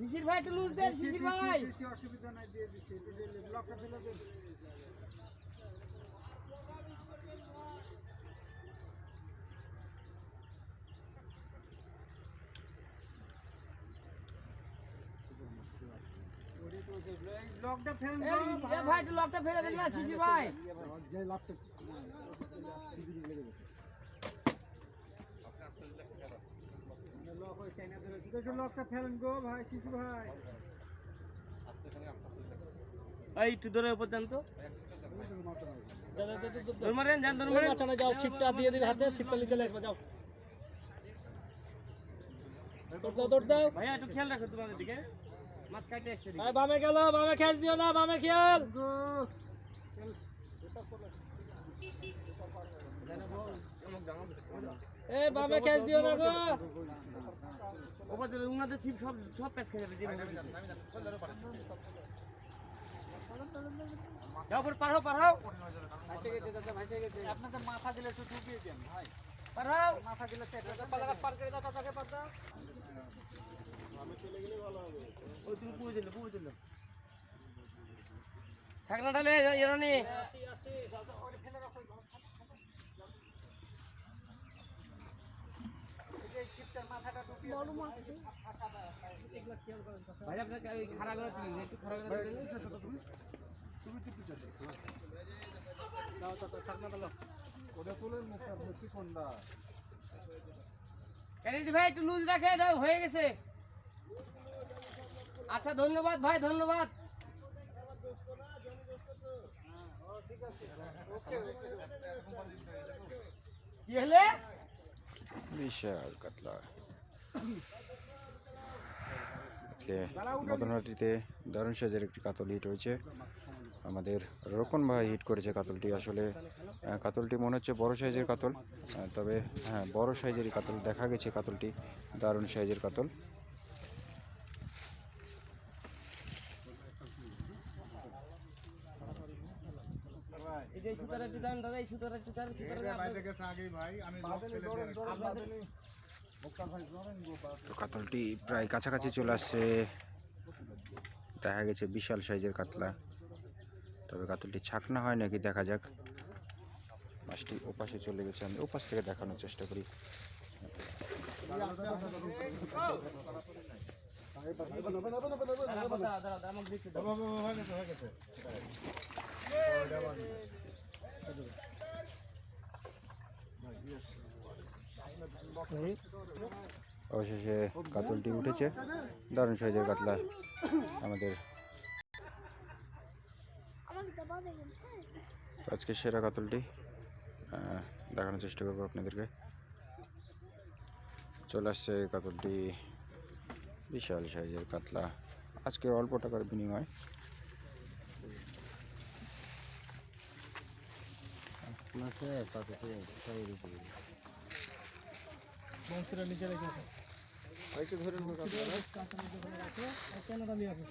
শিশির ভাই একটু লুজ দেন শিশির ভাই। অসুবিধা নাই দিয়ে দিচ্ছি এটা দিলে ব্লকটা ফেলে ব্লকটা এই, ভাই লকটা ফেলে দেন না শিশির ভাই দেখো লকটা ফেলেন গো ভাই শিশু ভাই এই একটু ধরে উপর দেন তো। ধর মারেন যান ধর মারেন যাও ছিপটা দিয়ে দিবে হাতে ছিপটা নিয়ে চলে আসবে যাও। দৌড় দাও দৌড় দাও। ভাইয়া একটু খেয়াল রাখো তোমাদের দিকে। মাছ কাটে আসছে বামে গেল বামে খেস দিও না বামে খেয়াল। গো বামে খেস দিও না গো। ওপর দিলে উনাদের ছিপ সব সব প্যাচ খেয়ে যাবে যাও পর পার হও ভাসে গেছে দাদা ভাসে গেছে আপনাদের মাথা দিলে একটু ডুবিয়ে দেন ভাই। পার মাথা দিলে পার করে দাও ওই তুমি পুরো চলো পুরো চলো ছাকনা ডালে এরা নি আসি আসি দাদা ওরে ফেলে রাখো এই যে ছিপটার মাথাটা ডুবিয়ে বড় মাছ এগুলা খেয়াল করেন তো ভাই আপনাকে এই খাড়া করে দিলেন একটু খাড়া করে দিলেন দাও দাও দাও, ছাকনা দাও ওটা তুলেন মুখটা বেশি কোনটা? ক্যারেন্টি ভাই একটু লুজ রাখে হয়ে গেছে। আচ্ছা ধন্যবাদ ভাই ধন্যবাদ। বিশাল কাতলা। আজকে মদনহাটিতে দারুণ সাইজের একটি কাতল হিট হয়েছে। আমাদের রকন ভাই হিট করেছে কাতলটি। আসলে কাতলটি মনে হচ্ছে বড় সাইজের কাতল। তবে হ্যাঁ বড় সাইজেরই কাতল। দেখা গেছে কাতলটি দারুণ সাইজের কাতল। এই যে সুতার একটু দাদা এই সুতার একটু দাম সুতার তো কাতলটি প্রায় কাছাকাছি চলে আসছে দেখা গেছে বিশাল সাইজের কাতলা তবে কাতলটি ছাকনা হয় নাকি দেখা যাক মাছটি ওপাশে চলে গেছে আমি ওপাশ থেকে দেখানোর চেষ্টা করি আমাকে। অবশেষে কাতলটি উঠেছে। দারুণ সাইজের কাতলা আমাদের। আজকে সেরা কাতলটি দেখানোর চেষ্টা করব আপনাদেরকে। চলে আসছে কাতলটি। বিশাল সাইজের কাতলা। আজকে অল্প টাকার বিনিময় না স্যার তাতে সবাই বেঁচে গেছে মানুষেরা নিচে রেখে আছে হয়তো ধরে নেব কেন দাঁড়িয়ে আছে